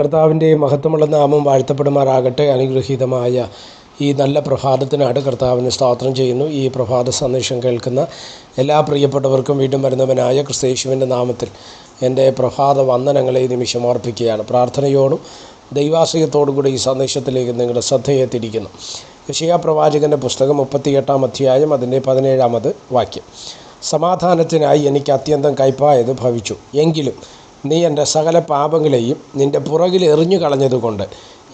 കർത്താവിന്റെ മഹത്വമുള്ള നാമം വാഴ്ത്തപ്പെടുമാറാകട്ടെ. അനുഗ്രഹീതമായ ഈ നല്ല പ്രഭാതത്തിനായിട്ട് കർത്താവിന് സ്തോത്രം ചെയ്യുന്നു. ഈ പ്രഭാത സന്ദേശം കേൾക്കുന്ന എല്ലാ പ്രിയപ്പെട്ടവർക്കും വീണ്ടും വരുന്നവനായ ക്രിസ്തേശുവിന്റെ നാമത്തിൽ എന്റെ പ്രഭാത വന്ദനങ്ങളെ നിമിഷം അർപ്പിക്കുകയാണ്. പ്രാർത്ഥനയോടും ദൈവാശ്രയത്തോടും കൂടി ഈ സന്ദേശത്തിലേക്ക് നിങ്ങളുടെ ശ്രദ്ധയെ തിരിക്കുന്നു യശയാ പ്രവാചകന്റെ പുസ്തകം മുപ്പത്തിയെട്ടാം അധ്യായം അതിന്റെ പതിനേഴാമത് വാക്യം. സമാധാനത്തിനായി എനിക്ക് അത്യന്തം കൈപ്പായത് ഭവിച്ചു. എങ്കിലും നീ എന്റെ സകല പാപങ്ങളെയും നിന്റെ പുറകിൽ എറിഞ്ഞു കളഞ്ഞതുകൊണ്ട്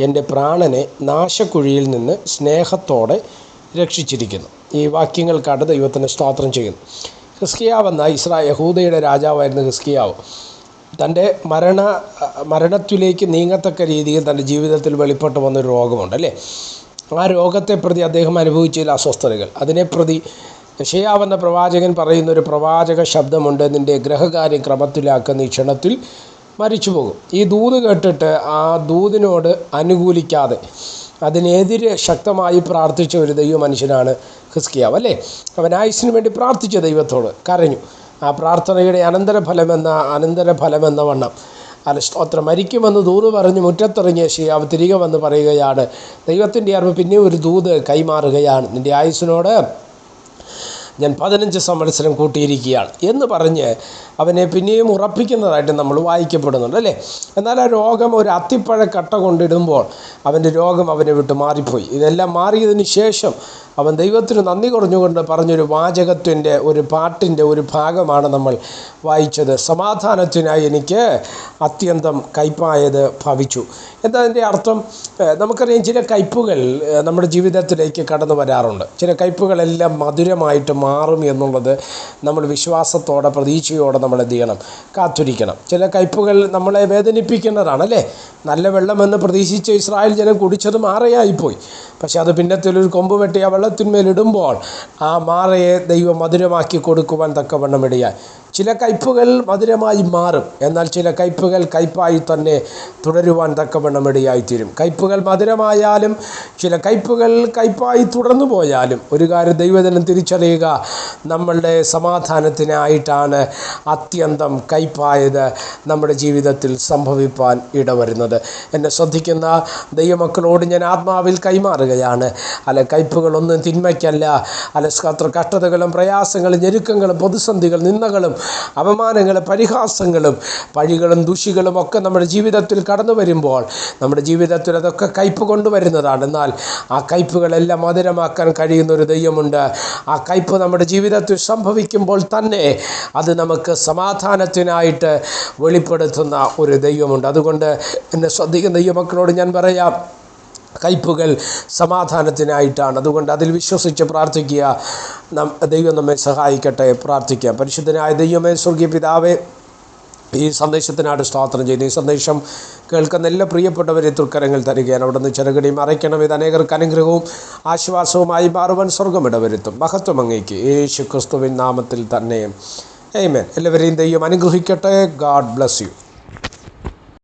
എന്റെ പ്രാണനെ നാശക്കുഴിയിൽ നിന്ന് സ്നേഹത്തോടെ രക്ഷിച്ചിരിക്കുന്നു. ഈ വാക്യങ്ങൾ വാക്യങ്ങൾക്കാണ് ദൈവത്തിന് സ്തോത്രം ചെയ്യുന്നു. ഹിസ്കിയാവ് എന്ന ഇസ്രാ യഹൂദയുടെ രാജാവായിരുന്നു ഹിസ്കിയാവ്. തന്റെ മരണ മരണത്തിലേക്ക് നീങ്ങത്തക്ക രീതിയിൽ തന്റെ ജീവിതത്തിൽ വെളിപ്പെട്ട് വന്നൊരു രോഗമുണ്ട് അല്ലേ? ആ രോഗത്തെ പ്രതി അദ്ദേഹം അനുഭവിച്ചതിൽ അസ്വസ്ഥതകൾ. അതിനെ പ്രതി യശയാവെന്ന പ്രവാചകൻ പറയുന്ന ഒരു പ്രവാചക ശബ്ദമുണ്ട്. നിന്റെ ഗ്രഹകാര്യം ക്രമത്തിലാക്കുന്ന ഈ ക്ഷണത്തിൽ മരിച്ചു പോകും. ഈ ദൂത് കേട്ടിട്ട് ആ ദൂതിനോട് അനുകൂലിക്കാതെ അതിനെതിരെ ശക്തമായി പ്രാർത്ഥിച്ച ഒരു ദൈവ മനുഷ്യനാണ് ഹിസ്കിയാവ് അല്ലേ? അവൻ ആയുസിന് വേണ്ടി പ്രാർത്ഥിച്ച ദൈവത്തോട് കരഞ്ഞു. ആ പ്രാർത്ഥനയുടെ അനന്തരഫലമെന്ന അനന്തരഫലമെന്ന വണ്ണം. അല്ല സ്തോത്രം. മരിക്കുമെന്ന് ദൂത് പറഞ്ഞ് മുറ്റത്തിറങ്ങിയ ഷിയാവ് തിരികെ വന്ന് പറയുകയാണ് ദൈവത്തിന്റെ അറിവ് പിന്നെ ഒരു ദൂത് കൈമാറുകയാണ്. നിന്റെ ആയുസിനോട് ഞാൻ പതിനഞ്ച് സംവത്സരം കൂട്ടിയിരിക്കുകയാണ് എന്ന് പറഞ്ഞ് അവനെ പിന്നെയും ഉറപ്പിക്കുന്നതായിട്ട് നമ്മൾ വായിക്കപ്പെടുന്നുണ്ട് അല്ലേ? എന്നാൽ ആ രോഗം ഒരു അത്തിപ്പഴ കട്ട കൊണ്ടിടുമ്പോൾ അവന്റെ രോഗം അവനെ വിട്ട് മാറിപ്പോയി. ഇതെല്ലാം മാറിയതിന് ശേഷം അവൻ ദൈവത്തിന് നന്ദി കുറഞ്ഞുകൊണ്ട് പറഞ്ഞൊരു വാചകത്തിന്റെ ഒരു പാട്ടിന്റെ ഒരു ഭാഗമാണ് നമ്മൾ വായിച്ചത്. സമാധാനത്തിനായി എനിക്ക് അത്യന്തം കയ്പായത് ഭവിച്ചു. എന്താ അതിന്റെ അർത്ഥം? നമുക്കറിയാം ചില കയ്പുകൾ നമ്മുടെ ജീവിതത്തിലേക്ക് കടന്നു വരാറുണ്ട്. ചില കയ്പുകളെല്ലാം മധുരമായിട്ട് മാറും എന്നുള്ളത് നമ്മൾ വിശ്വാസത്തോടെ പ്രതീക്ഷയോടെ നമ്മൾ എന്ത് ചെയ്യണം? കാത്തിരിക്കണം. ചില കയ്പുകൾ നമ്മളെ വേദനിപ്പിക്കുന്നതാണ് അല്ലേ നല്ല വെള്ളമെന്ന് പ്രതീക്ഷിച്ച് ഇസ്രായേൽ ജനം കുടിച്ചത് മാറയായിപ്പോയി. പക്ഷെ അത് പിന്നത്തിലൊരു കൊമ്പ് വെട്ടി ആ വെള്ളത്തിന്മേലിടുമ്പോൾ ആ മാറയെ ദൈവം മധുരമാക്കി കൊടുക്കുവാൻ തക്കവണ്ണം ഇടയായി. ചില കയ്പുകൾ മധുരമായി മാറും. എന്നാൽ ചില കയ്പുകൾ കയ്പായി തന്നെ തുടരുവാൻ തക്കവണ്ണം ഇടയായിത്തീരും. കയ്പുകൾ മധുരമായാലും ചില കയ്പുകൾ കയ്പായി തുടർന്നു പോയാലും ഒരു കാര്യം ദൈവജനം തിരിച്ചറിയുക നമ്മളുടെ സമാധാനത്തിനായിട്ടാണ് അത്യന്തം കയ്പായത് നമ്മുടെ ജീവിതത്തിൽ സംഭവിപ്പാൻ ഇടവരുന്നത്. എന്നെ ശ്രദ്ധിക്കുന്ന ദൈവമക്കളോട് ഞാൻ ആത്മാവിൽ കൈമാറുകയാണ്. അല്ല കയ്പുകളൊന്നും തിന്മയ്ക്കല്ല. അല്ല കഷ്ടതകളും പ്രയാസങ്ങളും ഞെരുക്കങ്ങളും പ്രതിസന്ധികൾ നിന്ദകളും അപമാനങ്ങളും പരിഹാസങ്ങളും പഴികളും ദുഷികളും ഒക്കെ നമ്മുടെ ജീവിതത്തിൽ കടന്നു വരുമ്പോൾ നമ്മുടെ ജീവിതത്തിൽ അതൊക്കെ കയ്പ് കൊണ്ടുവരുന്നതാണ്. എന്നാൽ ആ കയ്പുകളെല്ലാം മധുരമാക്കാൻ കഴിയുന്ന ഒരു ദൈവമുണ്ട്. ആ കയ്പ് നമ്മുടെ ജീവിതത്തിൽ സംഭവിക്കുമ്പോൾ തന്നെ അത് നമുക്ക് സമാധാനത്തിനായിട്ട് വെളിപ്പെടുത്തുന്ന ഒരു ദൈവമുണ്ട്. അതുകൊണ്ട് എന്നെ ശ്രദ്ധിക്കുന്ന ദൈവമക്കളോട് ഞാൻ പറയാം കയ്പുകൾ സമാധാനത്തിനായിട്ടാണ്. അതുകൊണ്ട് അതിൽ വിശ്വസിച്ച് പ്രാർത്ഥിക്കുക. ദൈവം നമ്മെ സഹായിക്കട്ടെ പ്രാർത്ഥിക്കാം. പരിശുദ്ധനായ ദൈവമേ സ്വർഗീയ പിതാവേ ഈ സന്ദേശത്തിനായിട്ട് സ്തോത്രം ചെയ്യുന്നു ഈ സന്ദേശം കേൾക്കുന്ന എല്ലാ പ്രിയപ്പെട്ടവരെ തൃക്കരങ്ങൾ തരികയാണ്. അവിടെ നിന്ന് ചെറുകടി മറയ്ക്കണം. ഇത് അനേകർക്ക് അനുഗ്രഹവും ആശ്വാസവുമായി മാറുവാൻ സ്വർഗം ഇടവരുത്തും മഹത്വം അങ്ങേക്ക്. യേശു ക്രിസ്തുവിൻ നാമത്തിൽ തന്നെ. ഏമേൻ എല്ലാവരെയും ദൈവം അനുഗ്രഹിക്കട്ടെ. God bless you